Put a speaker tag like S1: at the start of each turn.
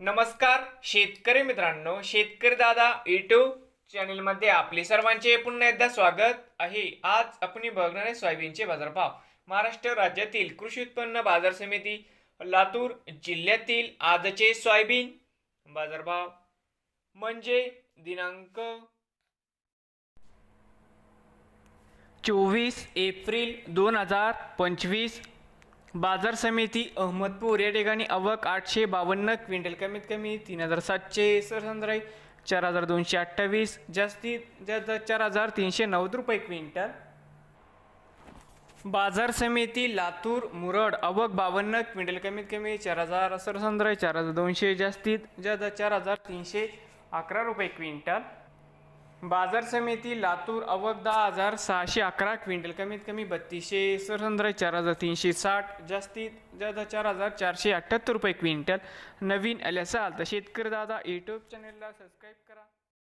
S1: नमस्कार शेतकरी मित्रांनो शेतकरी दादा यूट्यूब चॅनलमध्ये आपले सर्वांचे पुन्हा एकदा स्वागत आहे. आज आपण बघणार आहे सोयाबीनचे बाजारभाव. महाराष्ट्र राज्यातील कृषी उत्पन्न बाजार समिती लातूर जिल्ह्यातील आजचे सोयाबीन बाजारभाव म्हणजे दिनांक चोवीस एप्रिल दोन हजार पंचवीस बाजार समिती अहमदपूर या ठिकाणी अवक आठशे बावन्न क्विंटल कमीत कमी तीन हजार सातशे सरसंद्राई चार हजार दोनशे अठ्ठावीस जास्तीत जास्त चार हजार तीनशे नव्वद रुपये क्विंटल. बाजार समिती लातूर मुरड अवक बावन्न क्विंटल कमीत कमी चार हजार सरसंद्राई चार हजार दोनशे जास्तीत जास्त चार हजार तीनशे अकरा रुपये क्विंटल. बाजार समिती लातूर अवक दहा हजार सहाशे अकरा क्विंटल कमीत कमी बत्तीसशे सरसंद्र चार हजार तीनशे साठ जास्तीत जादा चार हजार चारशे अठ्ठ्याहत्तर रुपये क्विंटल. नवीन आले असाल तर शेतकरी दादा यूट्यूब चॅनलला सबस्क्राईब करा.